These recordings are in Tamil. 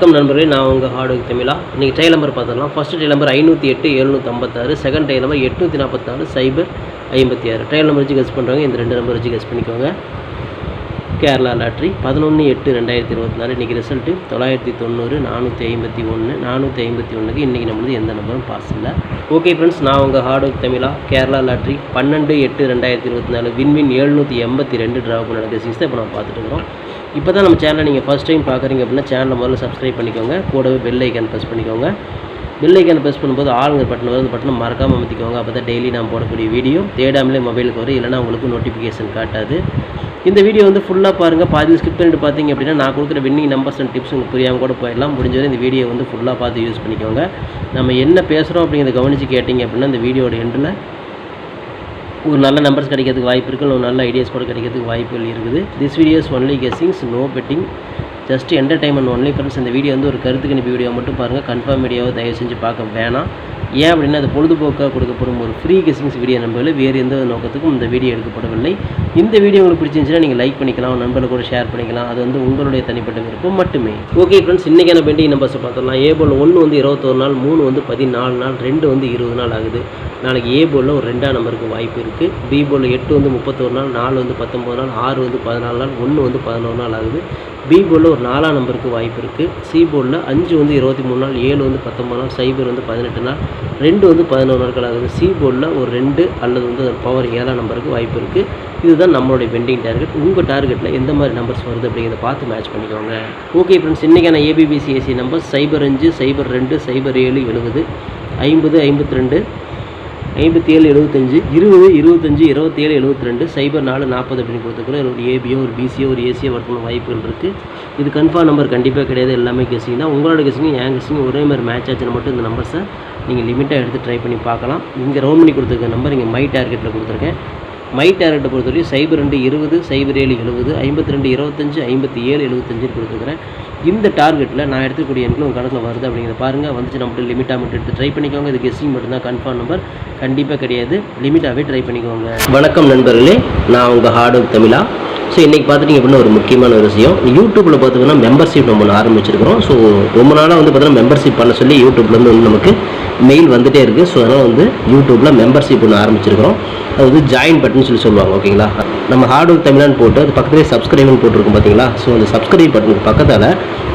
வணக்கம் நண்பர்களே நான் உங்கள் ஹார்டு தமிழா. இன்றைக்கி டைல் நம்பர் பார்த்துடலாம். ஃபஸ்ட்டு டைல் நம்பர் ஐநூற்றி எட்டு எழுநூற்றி ஐம்பத்தாறு. செகண்ட் டைல் நம்பர் எட்நூற்றி நாற்பத்தாறு சைபர் ஐம்பத்தி ஆறு. டைல் நம்பர் வச்சு கெஸ் பண்ணுறவங்க இந்த ரெண்டு நம்பர் வச்சு கெஸ் பண்ணிக்கோங்க. கேரளா லாட்ரி பதினொன்று எட்டு ரெண்டாயிரத்தி இருபத்தி நாலு. இன்றைக்கி ரிசல்ட்டு தொள்ளாயிரத்தி தொண்ணூறு நானூற்றி ஐம்பத்தி ஒன்று நானூற்றி ஐம்பத்தி ஒன்றுக்கு இன்றைக்கி நம்மளுக்கு எந்த நம்பரும் பாஸ் இல்லை. ஓகே ஃப்ரெண்ட்ஸ் நான் உங்கள் ஹார்டுக்கு தமிழா. கேரளா லாட்ரி பன்னெண்டு எட்டு ரெண்டாயிரத்தி இருபத்தி நாலு. வின்வின் எழுநூற்றி எண்பத்தி ரெண்டு ட்ராப் பண்ண கெஸிங்ஸ் தான் இப்போ நம்ம பார்த்துட்டு இருக்கிறோம். இப்போ தான் நம்ம சேனலை நீங்கள் ஃபஸ்ட் டைம் பார்க்குறீங்க அப்படின்னா சேனலை முதல்ல சப்ஸ்கிரைப் பண்ணிக்கோங்க. கூடவே பெல் ஐக்கான் ப்ரெஸ் பண்ணிக்கோங்க. பெல் ஐக்கான் ப்ரெஸ் பண்ணும்போது ஆளுங்க பட்டன் வரும் அந்த பட்டனை மறக்காமல் அமைத்திக்கோங்க. அப்போ தான் டெய்லி நான் போடக்கூடிய வீடியோ தேடாமலே மொபைலுக்கு வரும். இல்லைனா உங்களுக்கு நோட்டிஃபிகேஷன் காட்டாது. இந்த வீடியோ வந்து ஃபுல்லாக பாருங்கள் பாதி ஸ்கிப் பண்ணிட்டு பார்த்தீங்க அப்படின்னா நான் கொடுக்குற வின்னிங் நம்பர்ஸ் அண்ட் டிப்ஸ் உங்களுக்கு புரியாமல் கூட போயிடலாம். முடிஞ்சவரை இந்த வீடியோ வந்து ஃபுல்லாக பார்த்து யூஸ் பண்ணிக்கோங்க. நம்ம என்ன பேசுகிறோம் அப்படிங்கிறத கவனித்து கேட்டிங்க அப்படின்னா இந்த வீடியோட எண்டில் ஒரு நல்ல நம்பர்ஸ் கிடைக்கிறதுக்கு வாய்ப்பு இருக்குது ஒரு நல்ல ஐடியாஸ் கூட கிடைக்கிறதுக்கு வாய்ப்புகள் இருக்குது. This videos only guessings no betting just entertainment only friends இந்த வீடியோ வந்து ஒரு கருத்து கணிப்பு வீடியோ மட்டும் பாருங்கள் கன்ஃபார்ம் வீடியோவை தயவு செஞ்சு பார்க்க வேணாம். ஏன் அப்படின்னா அது பொழுதுபோக்காக கொடுக்கப்படும் ஒரு ஃப்ரீ கெஸ்ஸிங்ஸ் வீடியோ நம்பர்கள் வேறு எந்த நோக்கத்துக்கும் இந்த வீடியோ எடுக்கப்படவில்லை. இந்த வீடியோ உங்களுக்கு பிடிச்சிருந்துச்சுன்னா நீங்கள் லைக் பண்ணிக்கலாம் நண்பர்கள் கூட ஷேர் பண்ணிக்கலாம். அது வந்து உங்களுடைய தனிப்பட்ட விருப்பம் மட்டுமே. ஓகே ஃப்ரெண்ட்ஸ் இன்றைக்கான பெண்டிங் நம்பர்ஸ் பார்த்துடலாம். ஏ போல் ஒன்று வந்து இருபத்தொரு நாள் மூணு வந்து பதினாலு நாள் ரெண்டு வந்து இருபது நாள் ஆகுது. நாளைக்கு ஏ போலில் ஒரு ரெண்டாம் நம்பருக்கு வாய்ப்பு இருக்குது பி போலில் எட்டு வந்து முப்பத்தொரு நாள் நாலு வந்து பத்தொம்பது நாள் ஆறு வந்து பதினாலு நாள் ஒன்று வந்து பதினோரு நாள் ஆகுது. பி போர்டில் ஒரு நாலாம் நம்பருக்கு வாய்ப்பு இருக்குது சி போர்டில் அஞ்சு வந்து இருபத்தி மூணு நாள் ஏழு வந்து பத்தொம்பது நாள் சைபர் வந்து பதினெட்டு நாள் ரெண்டு வந்து பதினோரு நாட்கள் ஆகுது. சி போர்டில் ஒரு ரெண்டு அல்லது வந்து பவர் ஏழாம் நம்பருக்கு வாய்ப்பு இருக்குது இதுதான் நம்மளுடைய பெண்டிங் டார்கெட் உங்கள் டார்கெட்டில் எந்த மாதிரி நம்பர்ஸ் வருது அப்படிங்கிறத பார்த்து மேட்ச் பண்ணிக்கோங்க. ஓகே ஃப்ரெண்ட்ஸ் இன்றைக்கான ஏபிபிசிஎஸ்சி நம்பர் சைபர் அஞ்சு சைபர் ரெண்டு சைபர் ஏழு எழுபது ஐம்பது ஐம்பத்தி ரெண்டு ஐம்பத்தி ஏழு எழுபத்தஞ்சு இருபது இருபத்தஞ்சு இருபத்தேழு எழுபத்தி ரெண்டு சைபர் நாலு நாற்பது அப்படின்னு கொடுத்துருக்குறோம். ஒரு ஏபியோ ஒரு பிசியோ ஒரு ஏசியோ வரக்கூடிய வாய்ப்புகள் இருக்குது இது கன்ஃபார்ம் நம்பர் கண்டிப்பாக கிடையாது. எல்லாமே கெஸிங் தான். உங்களோட கெஸிங்கும் என் கெஸிங்கும் ஒரே மாதிரி மேட்ச் ஆச்சுன்னு மட்டும் இந்த நம்பர்ஸை நீங்கள் லிமிட்டாக எடுத்து ட்ரை பண்ணி பார்க்கலாம். இங்கே ரவுண்ட் பண்ணி கொடுத்துருக்க நம்பர் இங்கே மை டார்கெட்டில் கொடுத்துருக்கேன். மை டேரட்டை பொறுத்தவரைக்கும் சைபர் ரெண்டு இருபது சைபர் ஏழு எழுபது ஐம்பத்தி ரெண்டு இருபத்தஞ்சு ஐம்பத்தி ஏழு எழுபத்தஞ்சுன்னு கொடுத்துருக்குறேன். இந்த டார்கெட்டில் நான் எடுத்துக்கூடிய எண்கள் உங்கள் கணக்கில் வருது அப்படிங்கிறத பாருங்கள் வந்துச்சு நம்மகிட்ட லிமிட்டாக மட்டும் எடுத்து ட்ரை பண்ணிக்கோங்க. இது கெஸ்டிங் மட்டும்தான் கன்ஃபார்ம் நம்பர் கண்டிப்பாக கிடையாது. லிமிட்டாகவே ட்ரை பண்ணிக்கோங்க. வணக்கம் நண்பர்களே நான் உங்கள் ஹார்ட் தமிழா. ஸோ இன்றைக்கி பார்த்துட்டிங்க அப்படின்னா ஒரு முக்கியமான ஒரு விஷயம். யூடியூப்பில் பார்த்தீங்கன்னா மெம்பர்ஷிப் நம்ம ஒன்று ஆரம்பிச்சிருக்கிறோம். ஸோ ரொம்ப நாளாக வந்து பார்த்தீங்கன்னா மெம்பர்ஷிப் பண்ண சொல்லி யூடியூப்லேருந்து வந்து நமக்கு மெயில் வந்துகிட்டே இருக்குது ஸோ அதனால் வந்து யூடியூப்பில் மெம்பர்ஷிப் ஒன்று ஆரம்பிச்சிருக்கிறோம். அது வந்து ஜாயின் பட்டன் சொல்லி சொல்லுவாங்க ஓகேங்களா நம்ம ஹார்ட் ஒர்க் தமிழான்னு போட்டு அது பக்கத்துலேயே சப்ஸ்கிரைப்னு போட்டிருக்கோம் பார்த்தீங்களா ஸோ அந்த சப்ஸ்கிரைப் பட்டனுக்கு பக்கத்தில்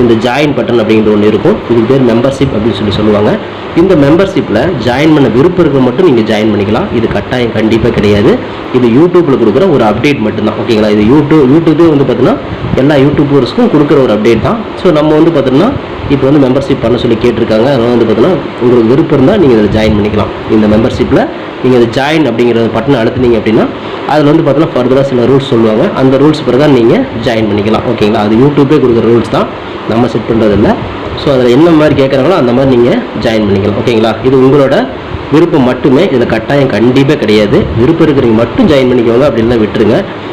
இந்த ஜாயின் பட்டன் அப்படிங்கிறது ஒன்று இருக்கும். இதுக்கு பேர் மெம்பர்ஷிப் அப்படின்னு சொல்லி சொல்லுவாங்க. இந்த மெம்பர்ஷிப்பில் ஜாயின் பண்ண விருப்பம் இருக்க மட்டும் நீங்கள் ஜாயின் பண்ணிக்கலாம். இது கட்டாயம் கண்டிப்பாக கிடையாது. இது யூடியூப்பில் கொடுக்குற ஒரு அப்டேட் மட்டும்தான். ஓகேங்களா இது யூடியூப் யூடியூபே வந்து பார்த்தீங்கன்னா எல்லா யூடியூபர்ஸ்க்கும் கொடுக்குற ஒரு அப்டேட் தான். ஸோ நம்ம வந்து பார்த்தோம்னா இப்போ வந்து மெம்பர்ஷிப் பண்ண சொல்லி கேட்டிருக்காங்க. அதனால் வந்து பார்த்தீங்கன்னா உங்களுக்கு விருப்பம் இருந்தால் நீங்கள் இதில் ஜாயின் பண்ணிக்கலாம். இந்த மெம்பர்ஷிப்பில் நீங்கள் இதை ஜாயின் அப்படிங்கிற பட்டனை அழுத்துனீங்க அப்படின்னா அதில் வந்து பார்த்தீங்கன்னா ஃபர்தராக சில ரூல்ஸ் சொல்லுவாங்க. அந்த ரூல்ஸ் பிரகாரம் நீங்கள் ஜாயின் பண்ணிக்கலாம். ஓகேங்களா அது யூடியூப்பே கொடுக்குற ரூல்ஸ் தான். நம்ம செட் பண்ணுறதில்ல ஸோ அதில் என்ன மாதிரி கேட்குறாங்களோ அந்த மாதிரி நீங்கள் ஜாயின் பண்ணிக்கலாம். ஓகேங்களா இது உங்களோட விருப்பம் மட்டுமே. இதில் கட்டாயம் கண்டிப்பாக கிடையாது. விருப்பம் இருக்கிறவங்க மட்டும் ஜாயின் பண்ணிக்கோங்க அப்படின்னு விட்டுருங்க.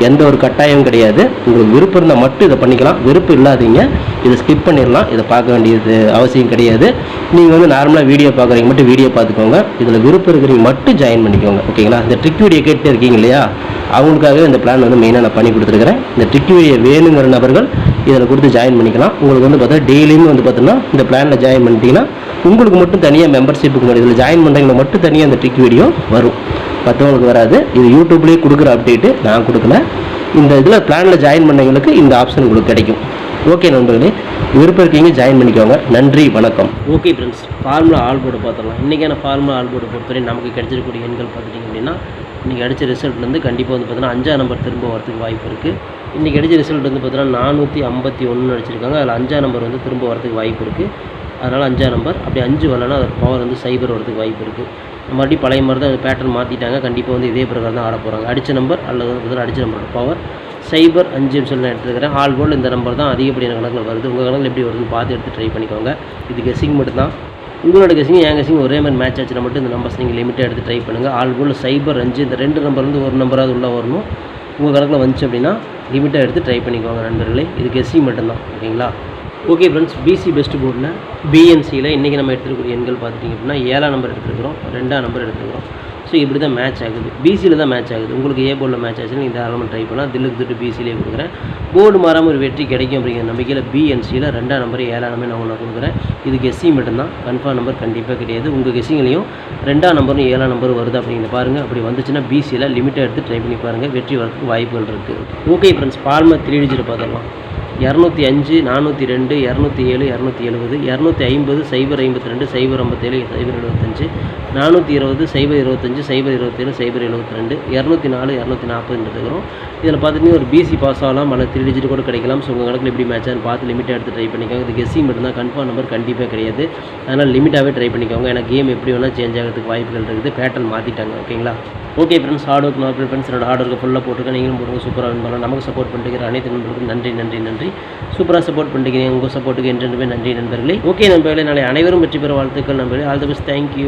எந்த ஒரு கட்டாயமும் கிடையாது. உங்களுக்கு விருப்பம் இருந்தால் மட்டும் இதை பண்ணிக்கலாம். விருப்பம் இல்லாதீங்க. இதை ஸ்கிப் பண்ணிடலாம். இதை பார்க்க வேண்டியது அவசியம் கிடையாது. நீங்கள் வந்து நார்மலாக வீடியோ பார்க்குறீங்க மட்டும் வீடியோ பார்த்துக்கோங்க. இதில் விருப்பம் இருக்கிறீங்க மட்டும் ஜாயின் பண்ணிக்கோங்க. ஓகேங்களா இந்த ட்ரிக் வீடியோ கேட்டு இருக்கீங்க இல்லையா? அவங்களுக்காகவே இந்த பிளான் வந்து மெயினாக நான் பண்ணி கொடுத்துருக்கிறேன். இந்த ட்ரிக் வீடியோ வேணுங்கிற நபர்கள் இதில் கொடுத்து ஜாயின் பண்ணிக்கலாம். உங்களுக்கு வந்து பார்த்தா டெய்லியும் வந்து பார்த்தீங்கன்னா இந்த பிளானில் ஜாயின் பண்ணிட்டீங்கன்னா உங்களுக்கு மட்டும் தனியாக மெம்பர்ஷிப்புக்கு மட்டும் இதில் ஜாயின் பண்ணுறவங்க மட்டும் தனியாக அந்த ட்ரிக் வீடியோ வரும். மற்றவங்களுக்கு வராது. இது யூடியூப்லேயே கொடுக்குற அப்டேட்டு நான் கொடுக்கல. இந்த இதில் பிளானில் ஜாயின் பண்ணவங்களுக்கு இந்த ஆப்ஷன் உங்களுக்கு கிடைக்கும். ஓகே நண்பர்களே. விருப்பம் இருக்கீங்க ஜாயின் பண்ணிக்கோங்க. நன்றி வணக்கம். Okay friends formula all board பார்த்துடலாம். இன்றைக்கான ஃபார்முலா ஆல் போர்டு பொறுத்தவரை நமக்கு கிடைச்சிருக்கூடிய எண்கள் பார்த்துட்டிங்க அப்படின்னா இன்றைக்கி அடித்த ரிசல்ட்லேருந்து கண்டிப்பாக வந்து பார்த்தீங்கன்னா அஞ்சாம் நம்பர் திரும்ப வரதுக்கு வாய்ப்பு இருக்குது இன்றைக்கி அடித்த ரிசல்ட் வந்து பார்த்தீங்கன்னா நானூற்றி ஐம்பத்தி ஒன்று அடிச்சிருக்காங்க அதில் அஞ்சாம் நம்பர் வந்து திரும்ப வரதுக்கு வாய்ப்பு இருக்குது அதனால் அஞ்சாம் நம்பர் அப்படி அஞ்சு வரலன்னா அதோட பவர் வந்து சைபர் வரதுக்கு வாய்ப்பு இருக்குது மறுபடியும் பழைய மாதிரி தான் பேட்டர்ன் மாற்றிட்டாங்க கண்டிப்பாக வந்து இதே பிரகாரம் தான் ஆட போகிறாங்க அடித்த நம்பர் அல்லது வந்து அடித்த நம்பரோட பவர் சைபர் அஞ்சுன்னு சொல்லி நான் எடுத்துக்கிறேன் ஆல் போர்டில் இந்த நம்பர் தான் அதிகப்படியான கணக்கில் வருது. உங்கள் கணக்கில் எப்படி வருதுன்னு பார்த்து எடுத்து ட்ரை பண்ணிக்கோங்க. இது கெஸிங் மட்டும்தான். உங்களோட கெஸிங் என் கெஸிங் ஒரே மாதிரி மேட்ச் ஆச்சுன்னா மட்டும் இந்த நம்பர்ஸ் நீங்கள் லிமிட்டாக எடுத்து ட்ரை பண்ணுங்கள் ஆல் போர்டில் சைபர் அஞ்சு இந்த ரெண்டு நம்பர்லேருந்து ஒரு நம்பராவது உள்ளே வரணும். உங்கள் கணக்கில் வந்துச்சு அப்படின்னா லிமிட்டாக எடுத்து ட்ரை பண்ணிக்கோங்க நண்பர்களே. இது கெஸ்ஸிங் மட்டும்தான். ஓகேங்களா? ஓகே ஃப்ரெண்ட்ஸ் பிசி பெஸ்ட் போர்டில் பிஎன்சியில் இன்றைக்கி நம்ம எடுத்துருக்கூடிய எண்கள் பார்த்துட்டிங்க அப்படின்னா ஏழாம் நம்பர் எடுத்துருக்கிறோம் ரெண்டாம் நம்பர் எடுத்துருக்கிறோம். ஸோ இப்படி தான் மேட்ச் ஆகுது பிசியில் தான் மேட்ச் ஆகுது. உங்களுக்கு ஏ போர்டில் மேட்ச் ஆச்சுன்னா நீங்கள் தாராளமாக ட்ரை பண்ணால் தில்லுக்கு திட்டு பிசியிலே கொடுக்குறேன். போர்டு மாறாமல் ஒரு வெற்றி கிடைக்கும் அப்படிங்கிற நம்பிக்கையில் பிஎன்சியில் ரெண்டாம் நம்பர் ஏழாம் நம்பர் நான் உங்களுக்கு கொடுக்குறேன். இது கெஸ்ஸிங் மட்டும்தான். கன்ஃபார்ம் நம்பர் கண்டிப்பாக கிடையாது. உங்கள் கெஸ்ஸிங்லேயும் ரெண்டாம் நம்பரும் ஏழாம் நம்பர் வருது அப்படிங்கிற பாருங்கள் அப்படி வந்துச்சுன்னா பிசியில் லிமிட்டாக எடுத்து ட்ரை பண்ணி பாருங்கள் வெற்றி வரதுக்கு வாய்ப்புகள் இருக்குது ஓகே ஃப்ரெண்ட்ஸ் பால்மர் த்ரீ டிஜிட் பார்த்துடலாம் இரநூத்தி அஞ்சு நானூற்றி ரெண்டு இரநூத்தி ஏழு இரநூத்தி எழுபது இரநூத்தி ஐம்பது சைபர் ஐம்பத்தி ரெண்டு சைபர் ஐம்பத்தேழு சைபர் எழுபத்தஞ்சு நானூற்றி இருபது சைபர் இருபத்தஞ்சு சைபர் இருபத்தேழு சைபர் எழுபத்தி ரெண்டு இரநூத்தி நாலு இரநூத்தி நாற்பதுன்னு எடுத்துக்கிறோம் இதில் பார்த்துட்டிங்கன்னா ஒரு பிசி பாஸ் ஆகலாம். அல்லது த்ரீ டிஜிட் கூட கிடைக்கலாம். ஸோ உங்கள் கணக்கில் எப்படி மேட்ச் ஆகுது பார்த்து லிமிட்டாக எடுத்து ட்ரை பண்ணிக்கோங்க. இது கெஸ்ஸிங் மட்டும்தான் கன்ஃபார்ம் நம்பர் கண்டிப்பாக கிடையாது. அதனால் லிமிட்டாகவே ட்ரை பண்ணிக்கோங்க. ஏன்னா கேம் எப்படி வேணால் சேஞ்ச் ஆகிறதுக்கு வாய்ப்புகள் இருக்குது. பேட்டர்ன் மாற்றிட்டாங்க ஓகேங்களா ஓகே ஃப்ரெண்ட்ஸ் ஹார்ட் ஒர்க் நான் ஃப்ரெண்ட்ஸ் என்னோட ஹார்ட் ஃபுல்லாக போட்டுருக்கேன் நீங்களும் போடுங்க சூப்பராக வின் பண்ணலாம் நமக்கு சப்போர்ட் பண்ணிட்டு அனைத்து நண்பர்களுக்கும் நன்றி நன்றி நன்றி. சூப்பராக சப்போர்ட் பண்ணிக்கிறீங்க உங்கள் சப்போர்ட்டுக்கு என்றென்றுமே நன்றி நண்பர்களே. ஓகே நண்பர்களே நாளை அனைவரும் வெற்றி பெற வாழ்த்துக்கள் நண்பர்களே. All the best thank you